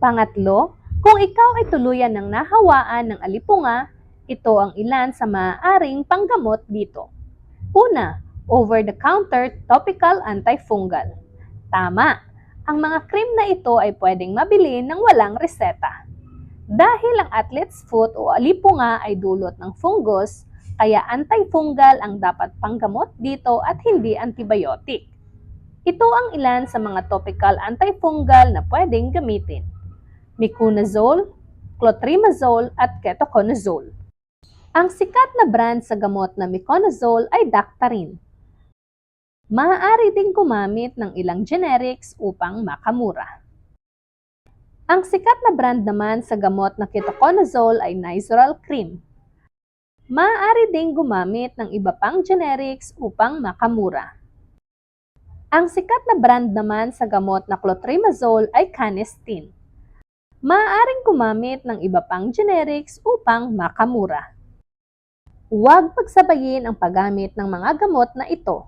Pangatlo, kung ikaw ay tuluyan ng nahawaan ng alipunga, ito ang ilan sa maaaring panggamot dito. Una, over-the-counter topical antifungal. Tama, ang mga cream na ito ay pwedeng mabili ng walang reseta. Dahil ang athlete's foot o alipunga ay dulot ng fungus, kaya antifungal ang dapat panggamot dito at hindi antibiotic. Ito ang ilan sa mga topical antifungal na pwedeng gamitin. Miconazole, clotrimazole at ketoconazole. Ang sikat na brand sa gamot na miconazole ay Dactarin. Maaari ding gumamit ng ilang generics upang makamura. Ang sikat na brand naman sa gamot na ketoconazole ay Nizoral Cream. Maaari ding gumamit ng iba pang generics upang makamura. Ang sikat na brand naman sa gamot na clotrimazole ay Canesten. Maaaring gumamit ng iba pang generics upang makamura. Huwag pagsabayin ang paggamit ng mga gamot na ito.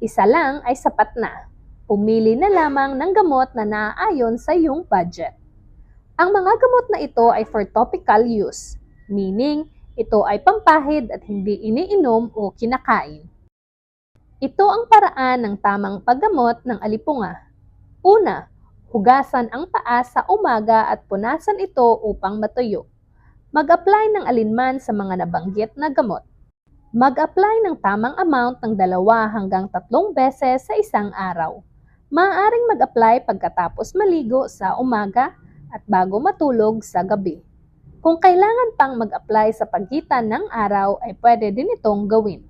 Isa lang ay sapat na. Pumili na lamang ng gamot na naaayon sa iyong budget. Ang mga gamot na ito ay for topical use, meaning ito ay pampahid at hindi iniinom o kinakain. Ito ang paraan ng tamang paggamot ng alipunga. Una, hugasan ang paa sa umaga at punasan ito upang matuyo. Mag-apply ng alinman sa mga nabanggit na gamot. Mag-apply ng tamang amount ng dalawa hanggang tatlong beses sa isang araw. Maaaring mag-apply pagkatapos maligo sa umaga at bago matulog sa gabi. Kung kailangan pang mag-apply sa pagitan ng araw ay pwede din itong gawin.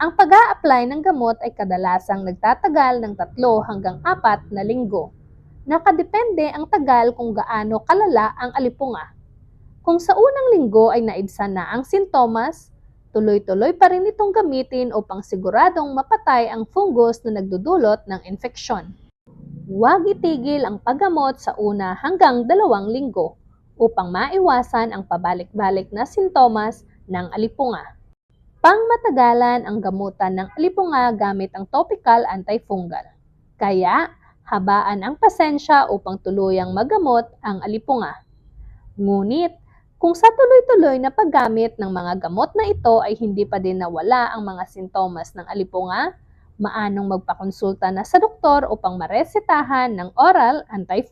Ang pag apply ng gamot ay kadalasang nagtatagal ng tatlo hanggang apat na linggo. Nakadepende ang tagal kung gaano kalala ang alipunga. Kung sa unang linggo ay naibsan na ang sintomas, tuloy-tuloy pa rin itong gamitin upang siguradong mapatay ang fungus na nagdudulot ng infeksyon. Huwag itigil ang paggamot sa una hanggang dalawang linggo upang maiwasan ang pabalik-balik na sintomas ng alipunga. Pangmatagalan ang gamutan ng alipunga gamit ang topical antifungal. Kaya, habaan ang pasensya upang tuluyang magamot ang alipunga. Ngunit, kung sa tuloy-tuloy na paggamit ng mga gamot na ito ay hindi pa din nawala ang mga sintomas ng alipunga, maanong magpakonsulta na sa doktor upang maresetahan ng oral antifungal.